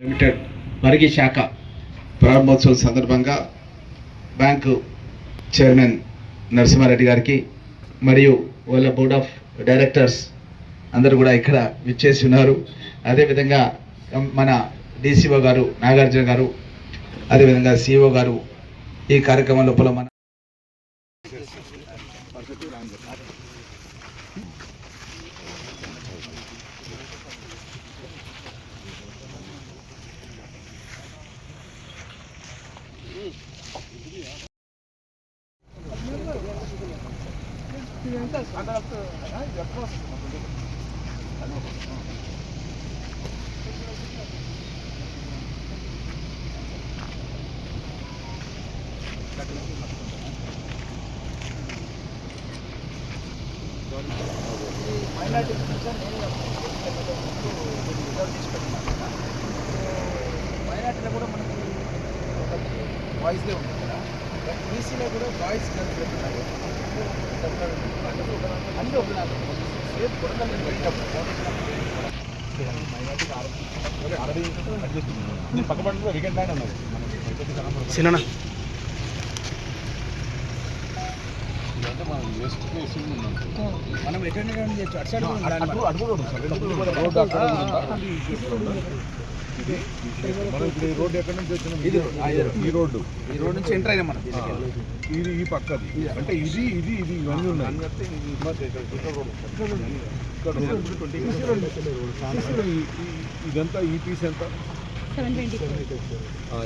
Limited Parigi శాఖ ప్రారంభోత్సవం సందర్భంగా బ్యాంకు చైర్మన్ నరసింహారెడ్డి గారికి మరియు వాళ్ళ బోర్డ్ ఆఫ్ డైరెక్టర్స్ అందరూ కూడా ఇక్కడ విచ్చేసి ఉన్నారు. అదేవిధంగా మన డీసీఓ గారు నాగార్జున గారు అదేవిధంగా సిఓ గారు ఈ కార్యక్రమం లోపల మన మైనార్టీలో కూడా మనకి బాయ్స్దే ఉంటుంది కదా బీసీలో కూడా బాయ్స్ గర్ల్స్ పెట్టున్నారు అన్నీ ఒకలాగా. సేఫ్ కొడతాను నేను వెళ్ళినప్పుడు సినా మనం ఎటెండ్ చేయొచ్చు అటు సైడ్ కూడా ఉండాలి. మనం. మనం ఇప్పుడు ఈ రోడ్డు ఎక్కడి నుంచి వచ్చినాం? ఇది ఇది. ఈ రోడ్డు. ఈ రోడ్ నుంచి ఎంటర్ అయినా మనం. ఇది ఈ పక్కది. అంటే ఇది ఇది ఇది ఇవన్నీ ఉన్నాయి. ఇక్కడ ఈ- ఈ- ఇదంతా ఈ పీస్ ఎంత?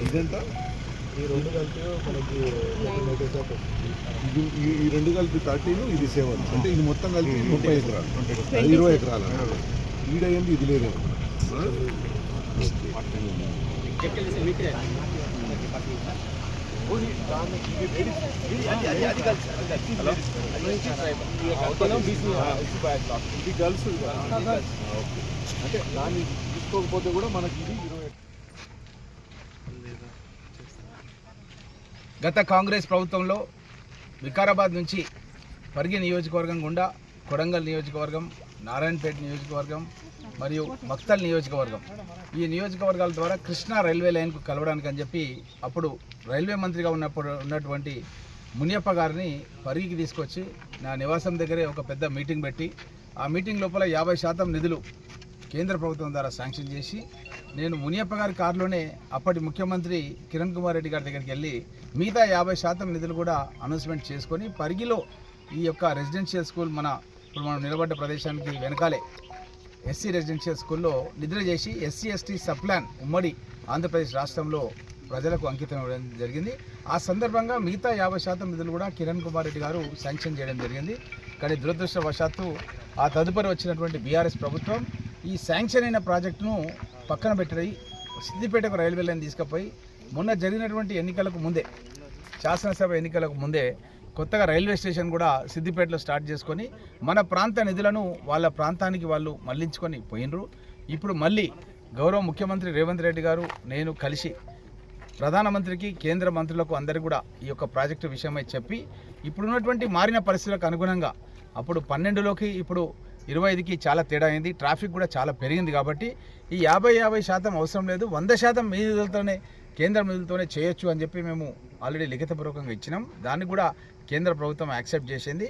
ఇదెంత? ఈ రెండు కలిపి మనకి ఇది ఈ- ఈ రెండు కలిపి థర్టీన్ ఇది సెవెన్. అంటే ఇది మొత్తం కలిపి ముప్పై ఎకరాలు. ఇరవై ఎకరాలు. ఈడయ్యింది ఇది లేదేమో. ఆ? ఇది గర్ల్స్ అంటే దాన్ని తీసుకోకపోతే కూడా మనకి ఇది ఇరవై గత కాంగ్రెస్ ప్రభుత్వంలో వికారాబాద్ నుంచి పరిగి నియోజకవర్గం గుండా కొడంగల్ నియోజకవర్గం నారాయణపేట నియోజకవర్గం మరియు మక్తల్ నియోజకవర్గం. ఈ నియోజకవర్గాల ద్వారా కృష్ణా రైల్వే లైన్కు కలవడానికి అని చెప్పి అప్పుడు రైల్వే మంత్రిగా ఉన్నప్పుడు ఉన్నటువంటి మునియప్ప గారిని పరిగికి తీసుకొచ్చి నా నివాసం దగ్గరే ఒక పెద్ద మీటింగ్ పెట్టి ఆ మీటింగ్ లోపల యాభై శాతం నిధులు కేంద్ర ప్రభుత్వం ద్వారా శాంక్షన్ చేసి నేను మునియప్ప గారి కారులోనే అప్పటి ముఖ్యమంత్రి కిరణ్ కుమార్ రెడ్డి గారి దగ్గరికి వెళ్ళి మిగతా యాభై శాతం నిధులు కూడా అనౌన్స్మెంట్ చేసుకొని పరిగిలో ఈ యొక్క రెసిడెన్షియల్ స్కూల్ మన ఇప్పుడు మనం నిలబడ్డ ప్రదేశానికి వెనకాలే ఎస్సీ రెసిడెన్షియల్ స్కూల్లో నిద్ర చేసి ఎస్సీ ఎస్టీ సప్లాన్ ఉమ్మడి ఆంధ్రప్రదేశ్ రాష్ట్రంలో ప్రజలకు అంకితం ఇవ్వడం జరిగింది. ఆ సందర్భంగా మిగతా యాభై శాతం నిధులు కూడా కిరణ్ కుమార్ రెడ్డి గారు శాంక్షన్ చేయడం జరిగింది. కానీ దురదృష్టవశాత్తు ఆ తదుపరి వచ్చినటువంటి బీఆర్ఎస్ ప్రభుత్వం ఈ శాంక్షన్ అయిన ప్రాజెక్టును పక్కన పెట్టి సిద్దిపేటకు రైల్వే లైన్ తీసుకుపోయి మొన్న జరిగినటువంటి ఎన్నికలకు ముందే శాసనసభ ఎన్నికలకు ముందే కొత్తగా రైల్వే స్టేషన్ కూడా సిద్దిపేటలో స్టార్ట్ చేసుకొని మన ప్రాంత నిధులను వాళ్ళ ప్రాంతానికి వాళ్ళు మళ్ళించుకొని పోయినరు. ఇప్పుడు మళ్ళీ గౌరవ ముఖ్యమంత్రి రేవంత్ రెడ్డి గారు నేను కలిసి ప్రధానమంత్రికి కేంద్ర మంత్రులకు అందరికీ కూడా ఈ యొక్క ప్రాజెక్టు విషయమై చెప్పి ఇప్పుడున్నటువంటి మారిన పరిస్థితులకు అనుగుణంగా అప్పుడు పన్నెండులోకి ఇప్పుడు ఇరవై ఐదుకి చాలా తేడా అయింది. ట్రాఫిక్ కూడా చాలా పెరిగింది కాబట్టి ఈ యాభై యాభై శాతం అవసరం లేదు. వంద శాతం మీ నిధులతోనే కేంద్ర నిధులతోనే చేయొచ్చు అని చెప్పి మేము ఆల్రెడీ లిఖితపూర్వకంగా ఇచ్చినాం. దాన్ని కూడా కేంద్ర ప్రభుత్వం యాక్సెప్ట్ చేసింది.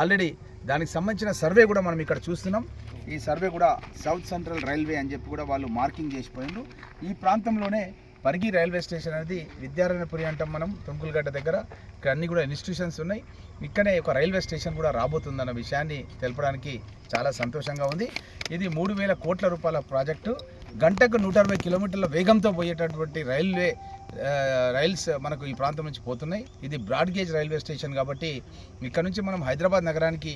ఆల్రెడీ దానికి సంబంధించిన సర్వే కూడా మనం ఇక్కడ చూస్తున్నాం. ఈ సర్వే కూడా సౌత్ సెంట్రల్ రైల్వే అని చెప్పి కూడా వాళ్ళు మార్కింగ్ చేసిపోయిండ్రు. ఈ ప్రాంతంలోనే పరిగి రైల్వే స్టేషన్ అనేది విద్యారణ్యపురి అంటాం మనం తుంకులగడ్డ దగ్గర. ఇక్కడ అన్ని కూడా ఇన్స్టిట్యూషన్స్ ఉన్నాయి. ఇక్కడే ఒక రైల్వే స్టేషన్ కూడా రాబోతుందన్న విషయాన్ని తెలపడానికి చాలా సంతోషంగా ఉంది. ఇది మూడు వేల కోట్ల రూపాయల ప్రాజెక్టు. గంటకు నూట అరవై కిలోమీటర్ల వేగంతో పోయేటటువంటి రైల్వే రైల్స్ మనకు ఈ ప్రాంతం నుంచి పోతున్నాయి. ఇది బ్రాడ్ గేజ్ రైల్వే స్టేషన్ కాబట్టి ఇక్కడ నుంచి మనం హైదరాబాద్ నగరానికి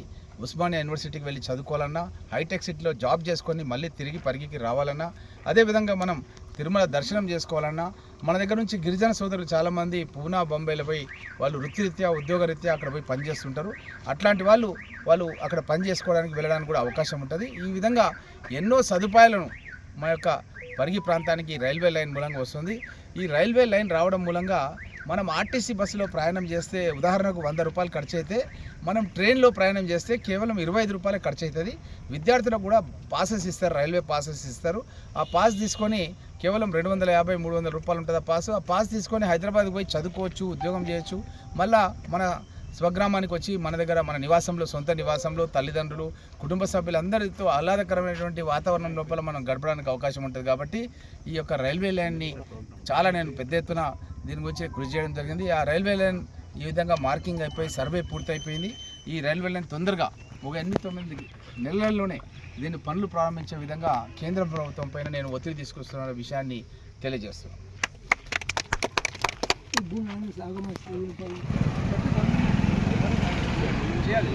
ఉస్మానియా యూనివర్సిటీకి వెళ్ళి చదువుకోవాలన్నా హైటెక్ సిటీలో జాబ్ చేసుకొని మళ్ళీ తిరిగి పరిగికి రావాలన్నా అదేవిధంగా మనం తిరుమల దర్శనం చేసుకోవాలన్నా మన దగ్గర నుంచి గిరిజన సోదరులు చాలామంది పూనా బొంబాయిలో పోయి వాళ్ళు వృత్తిరీత్యా ఉద్యోగరీత్యా అక్కడ పోయి పనిచేస్తుంటారు. అట్లాంటి వాళ్ళు వాళ్ళు అక్కడ పని చేసుకోవడానికి వెళ్ళడానికి కూడా అవకాశం ఉంటుంది. ఈ విధంగా ఎన్నో సదుపాయాలను మా యొక్క పరిగి ప్రాంతానికి రైల్వే లైన్ మూలంగా వస్తుంది. ఈ రైల్వే లైన్ రావడం మూలంగా మనం ఆర్టీసీ బస్సులో ప్రయాణం చేస్తే ఉదాహరణకు వంద రూపాయలు ఖర్చు అయితే మనం ట్రైన్లో ప్రయాణం చేస్తే కేవలం ఇరవై ఐదు రూపాయలు ఖర్చు అవుతుంది విద్యార్థులకు కూడా పాసెస్ ఇస్తారు రైల్వే పాసెస్ ఇస్తారు. ఆ పాస్ తీసుకొని కేవలం రెండు వందల యాభై మూడు వందల రూపాయలు ఉంటుంది ఆ పాస్. ఆ పాస్ తీసుకొని హైదరాబాద్కి పోయి చదువుకోవచ్చు ఉద్యోగం చేయొచ్చు. మళ్ళా మన స్వగ్రామానికి వచ్చి మన దగ్గర మన నివాసంలో సొంత నివాసంలో తల్లిదండ్రులు కుటుంబ సభ్యులందరితో ఆహ్లాదకరమైనటువంటి వాతావరణం లోపల మనం గడపడానికి అవకాశం ఉంటుంది కాబట్టి ఈ యొక్క రైల్వే లైన్ని చాలా నేను పెద్ద ఎత్తున దీని గురించి కృషి చేయడం జరిగింది. ఆ రైల్వే లైన్ ఈ విధంగా మార్కింగ్ అయిపోయి సర్వే పూర్తయిపోయింది. ఈ రైల్వే లైన్ తొందరగా ఒక ఎనిమిది తొమ్మిది నెలల్లోనే దీన్ని పనులు ప్రారంభించే విధంగా కేంద్ర ప్రభుత్వం పైన నేను ఒత్తిడి తీసుకొస్తున్న విషయాన్ని తెలియజేస్తున్నాను. చేయాలి.